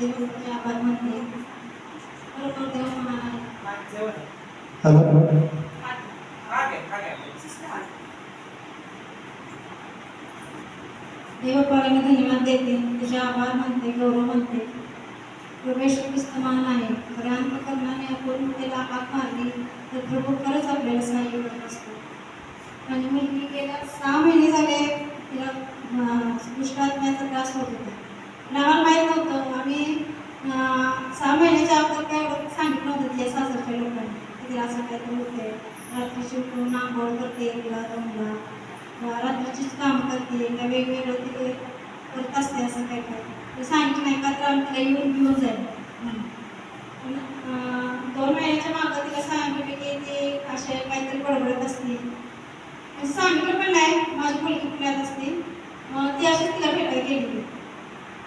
देवाचे आभार मानते बरोबर देव म्हणाला हॅलो धन्यवाद देते त्याचे आभार मानते गौरव मानते प्रवेश पुस्तमान आहे खऱ्या अंतकरणाने आपण त्याला हात मारली तर प्रभू खरंच आपल्याला सहाय्य करत असतो माझी मुलगी गेल्या सहा महिने झाले तिला अं, त्रास होत होता पण माहीत नव्हतं. सहा महिन्याच्या अगोदर काय सांगितलं होतं तिच्या सासरच्या लोकांनी तिला असं काय तर होतंय. रात्रीची उठून आंघोळ करते तिला दमला. रात्रीचीच काम करते का वेगवेगळं तिथे करत असते असं काय काय ते सांगितलं नाही का तर आम्ही तिला येऊन घेऊन जाईल म्हणून. दोन महिन्याच्या मागं तिला सांगितलं की ते असे काहीतरी बडबडत असते सांगितलं पण नाही माझी मुलगी पुण्यात असते. ती अशीच तिला भेटायला गेली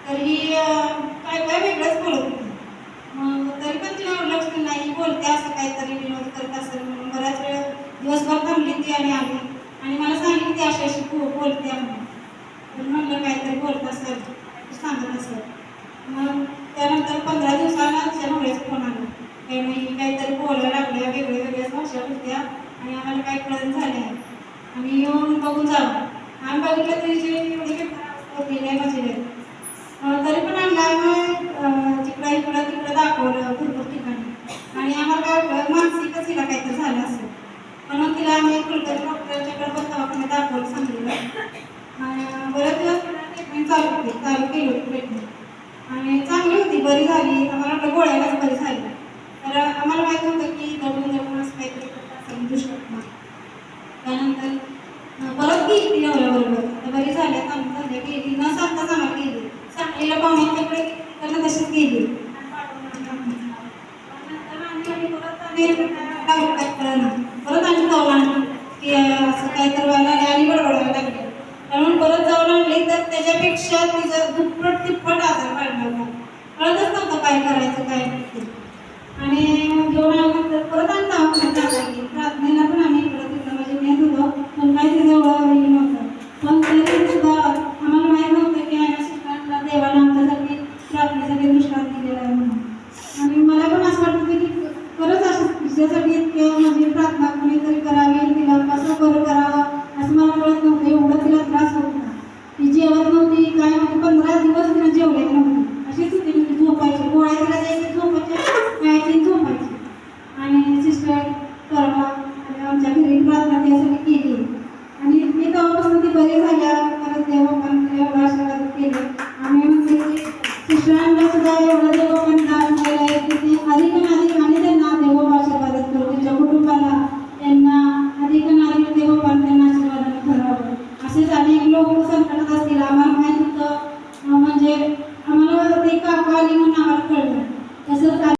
तर ही अं, काय काय वेगळंच बोलत होती मग तरी पण तिला एवढं लक्ष दिलं नाही बोलते असं काहीतरी विनोद करत असेल म्हणून बऱ्याच वेळ दिवसभर थांबली ती आणि आली. आणि मला सांगितली ती अशी अशी बो- बोलते म्हणून पण म्हणलं काहीतरी बोलत असेल. सांगत असेल. मग त्यानंतर पंधरा दिवसाला तिच्या नवऱ्याचा फोन आला. काही नाही काहीतरी बोलायला लागल्या वेगळ्या वेगळ्याच भाषा होत्या आणि आम्हाला काही कळण झाले आहे आणि येऊन बघून जावं. आम्ही बघितलं तरी जे एवढी होती नाही माझी वेळ अं, तरी पण आणला आम्ही तिकडं इकडं तिकडं दाखवलं भरपूर ठिकाणी आणि आम्हाला काय वाटलं मानसिकच तिला काहीतरी झालं असेल म्हणून तिला आम्ही कुलकर्णी डॉक्टरच्याकडे पण दवाखान्यात दाखवलं सांगितलं आणि बरेच दिवस ट्रीटमेंट चालू होती चालू केली होती ट्रीटमेंट आणि चांगली होती बरी झाली आम्हाला वाटलं गोळ्यालाच बरी झाली तर आम्हाला माहीत होतं की दडून दडून असं काहीतरी असेल दुष्परिणाम त्यानंतर अं, परत गेली ती नवऱ्याबरोबर तर बरी झाल्या चांगली झाल्या गेली न सांगताच आम्हाला गेली सांगलीला पाहुण्यांच्याकडे त्यांना तशीच गेली परत आणि जाऊन आणली की असं काहीतरी व्हायला लागले आणि बडबडायला लागले. म्हणून परत जाऊन आणली तर त्याच्यापेक्षा तिचं दुप्पट तिप्पट आजार वाढला होता. कळतच नव्हतं काय करायचं काय नाही ते. आणि जेवण घेऊन आल्यानंतर परत आणि दवाखान्यात टाकायची प्रार्थनेला पण आम्ही इकडं तिकडं म्हणजे नेत होतो पण काही तिथं एवढं नव्हतं. पण तरी सुद्धा आम्हाला माहीत नव्हतं की आम्ही शिक्षणाला देवाला आमच्यासाठी प्रार्थनेसाठी दृष्टांत दिलेला आहे म्हणून. आणि मला पण असं वाटतं की खरंच असं तिच्यासाठी इतकं म्हणजे प्रार्थना कोणीतरी करावी बरं करावं असं मला कळत नव्हतं. एवढं तिला त्रास होत होता. ती जेवत नव्हती काय म्हणजे पंधरा दिवस तिला जेवले नव्हती. अशीच होती म्हणजे झोपायची. गोळ्या तिला द्यायची झोपायची खायची झोपायची. आणि सिस्टर परवा आणि आमच्या घरी प्रार्थना त्यासाठी केली. आणि मी तेव्हापासून ती बरी झाल्या परत देवबापांनी एवढा आशीर्वाद केले. आम्ही म्हणते की सिस्टरांना सुद्धा एवढं देवबापांनी आम्हाला ते काका आले म्हणून आम्हाला कळलं तसंच